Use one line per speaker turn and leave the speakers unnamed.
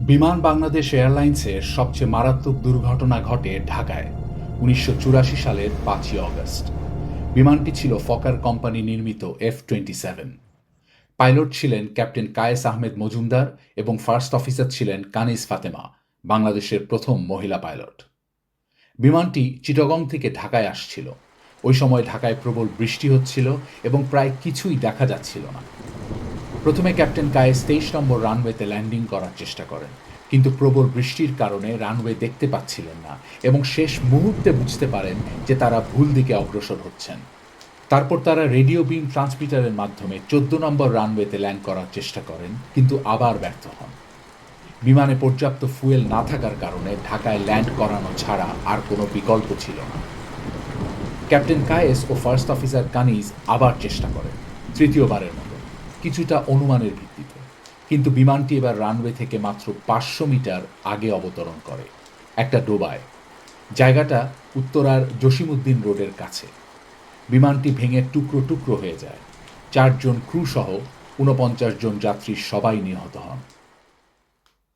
বিমান বাংলাদেশ এয়ারলাইন্সের সবচেয়ে মারাত্মক দুর্ঘটনা ঘটে ঢাকায়, উনিশশো চুরাশি সালের পাঁচই অগস্ট। বিমানটি ছিল ফকার কোম্পানি নির্মিত এফ টোয়েন্টি সেভেন পাইলট ছিলেন ক্যাপ্টেন কায়েস আহমেদ মজুমদার এবং ফার্স্ট অফিসার ছিলেন কানিস ফাতেমা, বাংলাদেশের প্রথম মহিলা পাইলট। বিমানটি চিটগং থেকে ঢাকায় আসছিল। ওই সময় ঢাকায় প্রবল বৃষ্টি হচ্ছিল এবং প্রায় কিছুই দেখা যাচ্ছিল না। প্রথমে ক্যাপ্টেন কায়েস তেইশ নম্বর রানওয়েতে ল্যান্ডিং করার চেষ্টা করেন, কিন্তু প্রবল বৃষ্টির কারণে রানওয়ে দেখতে পাচ্ছিলেন না এবং শেষ মুহূর্তে বুঝতে পারেন যে তারা ভুল দিকে অগ্রসর হচ্ছেন। তারপর তারা রেডিও বিম ট্রান্সমিটারের মাধ্যমে চোদ্দ নম্বর রানওয়েতে ল্যান্ড করার চেষ্টা করেন, কিন্তু আবার ব্যর্থ হন। বিমানে পর্যাপ্ত ফুয়েল না থাকার কারণে ঢাকায় ল্যান্ড করানো ছাড়া আর কোনো বিকল্প ছিল না। ক্যাপ্টেন কায়েস ও ফার্স্ট অফিসার কানিজ আবার চেষ্টা করেন, তৃতীয়বারের মতো। কিছুটা অনুমানের ভিত্তিতে। কিন্তু বিমানটি এবার রানওয়ে থেকে মাত্র পাঁচশো মিটার আগে অবতরণ করে, একটা ডোবায়। জায়গাটা উত্তরার জসিমুদ্দিন রোডের কাছে। বিমানটি ভেঙে টুকরো টুকরো হয়ে যায়। চারজন ক্রু সহ ঊনপঞ্চাশ জন যাত্রী সবাই নিহত হন।